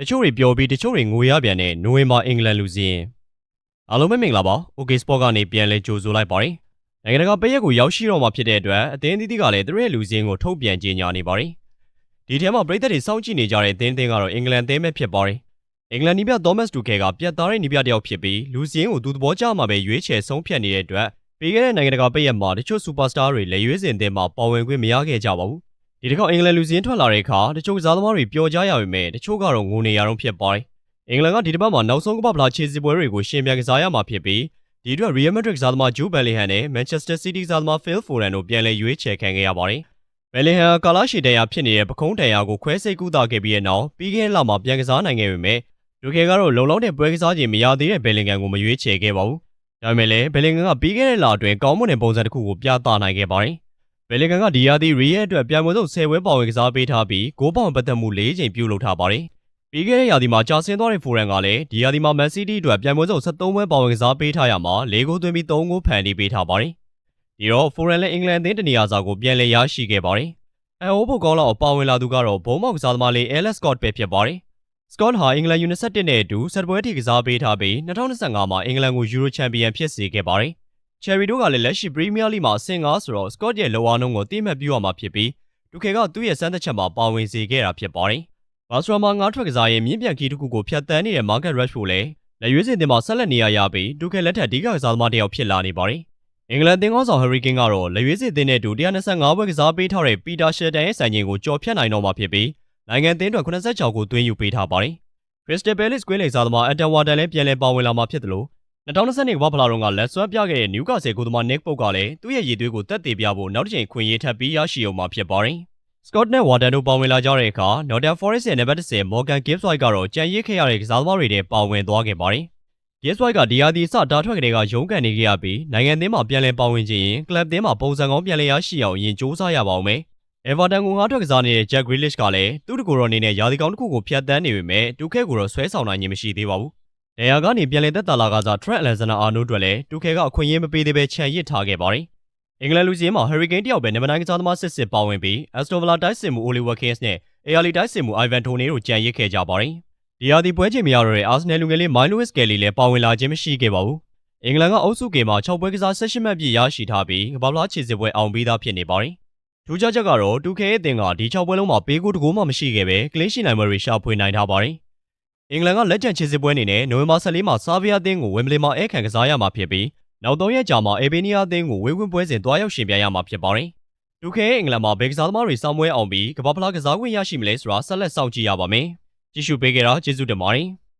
တချို့တွေပျော်ပြီးတချို့တွေငိုရပြန်တဲ့နိုဝင်ဘာအင်္ဂလန်လူစီရင်အားလုံးပဲမင်္ဂလာပါ OK Sport ကနေပြန်လဲကြိုဆိုလိုက်ပါတယ်နိုင်ငံတကာပေးရက်ကိုရောက်ရှိတော့မှာဖြစ်တဲ့အတွက်အသင်းသီးသီးကလည်းသူတို့ရဲ့လူစီရင်ကိုထုတ်ပြန်ကြေညာနေပါတယ်ဒီထဲမှာပြည်သက်တွေစောင့်ကြည့်နေကြတဲ့အသင်းသင်းကတော့အင်္ဂလန်သင်းပဲဖြစ်ပါတယ်အင်္ဂလန်နီးပြသောမတ်တူကဲကပြတ်သားတဲ့နီးပြတစ်ယောက်ဖြစ်ပြီးလူစီရင်ကိုသူသဘောကျမှပဲရွေးချယ်ဆုံးဖြတ်နေတဲ့အတွက်ပေးခဲ့တဲ့နိုင်ငံတကာပေးရက်မှာတချို့စူပါစတာတွေလက်ရွေးစင်အသင်းမှာပါဝင်ခွင့်မရခဲ့ကြပါဘူး ဒီတစ်ခေါက်အင်္ဂလန်လူစီရင်ထွက်လာတဲ့အခါတချို့ကစားသမားတွေပျော်ကြရပေမဲ့တချို့ကတော့ငိုနေရတော့ဖြစ်ပါတယ်အင်္ဂလန်ကဒီတစ်ပတ်မှာနောက်ဆုံးကမ္ဘာဖလားခြေစစ်ပွဲတွေကိုရှင်ပြန်ကစားရမှာဖြစ်ပြီးဒီအတွက် Real Madrid ကစားသမား Jude Bellingham နဲ့ Manchester City ကစားသမား Phil Foden တို့ပြန်လည်ရွေးချယ်ခံခဲ့ရပါတယ်။ Bellingham ကကာလာရှီတန်ယာဖြစ်နေတဲ့ပခုံးတန်ယာကိုခွဲစိတ်ကူးတာခဲ့ပြီးတဲ့နောက်ပြီးခဲ့တဲ့လမှာပြန်ကစားနိုင်ခဲ့ပေမဲ့ဒုခေကတော့လုံလောက်တဲ့ပွဲကစားခြင်းမရသေးတဲ့ Bellingham ကိုမရွေးချယ်ခဲ့ပါဘူး။ဒါပေမဲ့လည်း Bellingham ကပြီးခဲ့တဲ့လအတွင်းကောင်းမွန်တဲ့ပုံစံတစ်ခုကိုပြသနိုင်ခဲ့ပါတယ်။ Bellingham ကဒီယာဒီ Real အတွက်ပြန်မဆုံး10ပွဲပါဝင်ကစားပေးထားပြီးဂိုးပေါင်ပတ်သက်မှု၄ချိန်ပြုလုပ်ထားပါတယ်။ပြီးခဲ့တဲ့ရာသီမှာကြာဆင်းသွားတဲ့ဖိုရန်ကလည်းဒီရာသီမှာမန်စီးတီးအတွက်ပြန်ပွဲစုံ73ပွဲပါဝင်ကစားပေးထားရမှာ၄ဂိုးသွင်းပြီး3ဂိုးဖန်တီးပေးထားပါတယ်။ဒီတော့ဖိုရန်လည်းအင်္ဂလန်အသင်းတနေရာစာကိုပြန်လည်ရရှိခဲ့ပါတယ်။အအိုးဖို့ကောင်းလောက်ပါဝင်လာသူကတော့ဘုံမောက်ကစားသမားလေးအဲလက်စကော့ပဲဖြစ်ပါတယ်။စကော့ဟာအင်္ဂလန်ယူ21 နဲ့အတူဆက်ပွဲထိကစားပေးထားပြီး2025မှာအင်္ဂလန်ကိုယူရိုချန်ပီယံဖြစ်စေခဲ့ပါတယ်။ ချယ်ရီတို့ကလည်းလက်ရှိပရီးမီးယားလိမှာအဆင့်9ဆိုတော့စကော့ရဲ့လောအားနှုန်းကိုတိမှတ်ပြုရမှာဖြစ်ပြီးဒုခေကသူ့ရဲ့စမ်းသပ်ချက်မှာပါဝင်စေခဲ့တာဖြစ်ပါတယ်။ဘာစရာမှာငါးထွက်ကစားရင်မြင့်ပြန်ခီတစ်ခုကိုဖျက်ဆီးနေတဲ့ Market Rush ဖို့လည်းလက်ရွေးစင်တင်မှာဆက်လက်နေရရပြီးဒုခဲလက်ထက်အဓိကကစားသမားတစ်ယောက်ဖြစ်လာနေပါတယ်။အင်္ဂလန်သင်းကောင်းဆောင် Harry Kane ကတော့လက်ရွေးစင်တင်တဲ့တူ125ပွဲကစားပေးထားတဲ့ Peter Shilton ရဲ့စံချိန်ကိုကျော်ဖြတ်နိုင်တော့မှာဖြစ်ပြီးနိုင်ငံသင်းအတွက်86ကိုသွင်းယူပေးထားပါတယ်။ Crystal Palace ကွင်းလိန်စားသမား Anton Warden လည်းပြန်လည်ပါဝင်လာမှာဖြစ်တယ်လို့ 2020ကမ္ဘာဖလားတုန်းကလက်စွမ်းပြခဲ့တဲ့ Newcastle ဂိုးသမား Nick Pope ကလည်းသူ့ရဲ့ရည်သွေးကိုတက်တည်ပြဖို့နောက်တစ်ချိန်ခွင့်ရေးထပ်ပြီးရရှိအောင်မှာဖြစ်ပါတယ်။ Scott နဲ့ Warden တို့ပါဝင်လာကြတဲ့အခါ Nottingham Forest ရဲ့နံပါတ်10 Morgan Gibbs White ကတော့ကြံရစ်ခဲ့ရတဲ့ကစားသမားတွေထဲပါဝင်သွားခဲ့ပါတယ်။ Gibbs White ကဒီယာဒီစတားထွက်ကလေးကရုန်းကန်နေခဲ့ရပြီးနိုင်ငံသင်းမှာပြန်လည်ပါဝင်ခြင်းရင်ကလပ်သင်းမှာပုံစံကောင်းပြန်လည်ရရှိအောင်အရင်စူးစမ်းရပါအောင်မယ်။ Everton ကိုငါးထွက်ကစားနေတဲ့ Jack Grealish ကလည်းသူ့တကိုယ်တော်အနေနဲ့ယာဒီကောင်းတစ်ခုကိုဖျက်ဆီးနေပေမဲ့တူခဲကိုတော့ဆွဲဆောင်နိုင်ခြင်းမရှိသေးပါဘူး။ နေရာကနေပြန်လည်သက်သာလာကစား Trent Alexander-Arnold တို့လည်းတူခဲကအခွင့်အရေးမပေးသေးပဲခြံရစ်ထားခဲ့ပါတယ်။အင်္ဂလန်လူစီးမှာ Harry Kane တယောက်ပဲနံပါတ်9ကစားသမားစစ်စစ်ပါဝင်ပြီး Aston Villa တိုက်စစ်မှု Oliver Keynes နဲ့ ARL တိုက်စစ်မှု Ivan Toney တို့ကြံရစ်ခဲ့ကြပါတယ်။ဒီယာဒီပွဲချိန်မရတော့တဲ့ Arsenal လူငယ်လေး Milo Lewis Kelly လည်းပါဝင်လာခြင်းမရှိခဲ့ပါဘူး။အင်္ဂလန်ကအုပ်စုကေမှာ6ပွဲကစား18မှတ်ပြည့်ရရှိထားပြီးကမ္ဘာ့ဖလားခြေစစ်ပွဲအောင်ပြီးသားဖြစ်နေပါတယ်။ထူးခြားချက်ကတော့တူခဲရဲ့အသင်းကဒီ6ပွဲလုံးမှာပေးကိုတကိုးမှမရှိခဲ့ပဲကလင်းရှိနိုင်ပွဲတွေရှာဖွေနိုင်ထားပါတယ်။ အင်္ဂလန်ကလက်ကျန်ခြေစစ်ပွဲအနေနဲ့နိုဝင်ဘာ14မှာဆာဗီးယားအသင်းကိုဝမ်ဘလီမှာအဲခံကစားရမှာဖြစ်ပြီးနောက်3ရက်ကြာမှာအေဘေးနီးယားအသင်းကိုဝေးဝင်းပွဲစဉ်တွားရောက်ရှင်ပြိုင်ရမှာဖြစ်ပါတယ်။တူခဲရဲ့အင်္ဂလန်မှာဘယ်ကစားသမားတွေစောင်းပွဲအောင်ပြီးကမ္ဘာ့ဖလားကစားခွင့်ရရှိမလဲဆိုတာဆက်လက်စောင့်ကြည့်ရပါမယ်။ကြည့်ရှုပေးကြတာကျေးဇူးတင်ပါတယ်။